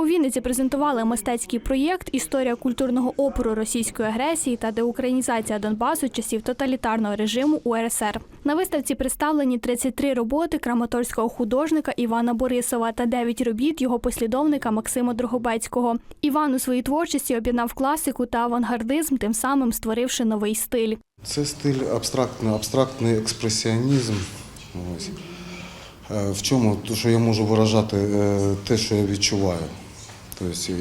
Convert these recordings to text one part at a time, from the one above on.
У Вінниці презентували мистецький проєкт Історія культурного опору російської агресії та деукраїнізація Донбасу часів тоталітарного режиму УРСР. На виставці представлені 33 роботи краматорського художника Івана Борисова та 9 робіт його послідовника Максима Дрогобецького. Іван у своїй творчості об'єднав класику та авангардизм, тим самим створивши новий стиль. Це стиль абстрактний, абстрактний експресіонізм. Е, В чому? То, що я можу виражати е, те, що я відчуваю. Тобто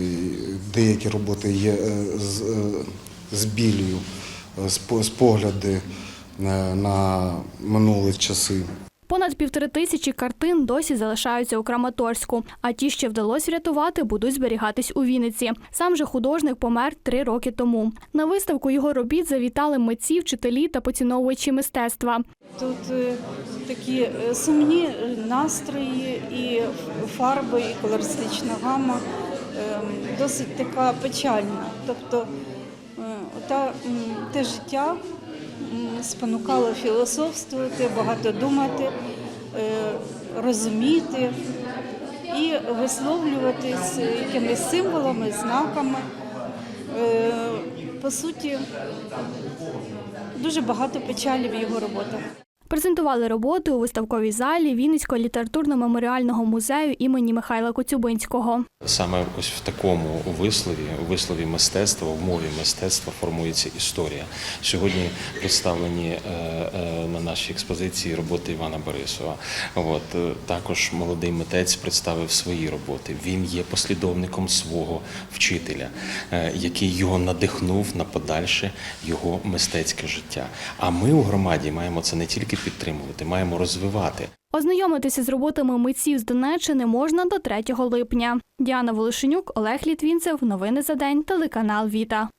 деякі роботи є е, з, е, з білію, е, спогляди е, на минулі часи. Понад півтори тисячі картин досі залишаються у Краматорську, а ті, що вдалося врятувати, будуть зберігатись у Вінниці. Сам же художник помер три роки тому. На виставку його робіт завітали митці, вчителі та поціновувачі мистецтва. Тут такі сумні настрої, і фарби, і колористична гама досить така печальна. Тобто е, та, те життя спонукало філософствувати, багато думати, е, розуміти і висловлюватись якимись символами, знаками. Е, По суті, дуже багато печалі в його роботах. Презентували роботи у виставковій залі Вінницького літературно-меморіального музею імені Михайла Коцюбинського. Саме ось в такому вислові, у вислові мистецтва, в мові мистецтва формується історія. Сьогодні представлені е, е, на нашій експозиції роботи Івана Борисова. От е, також молодий митець представив свої роботи. Він є послідовником свого вчителя, який його надихнув на подальше його мистецьке життя. А ми у громаді маємо це не тільки підтримувати, маємо розвивати. Ознайомитися з роботами митців з Донеччини можна до 3 липня. Діана Волошенюк, Олег Літвінцев. Новини за день. Телеканал Віта.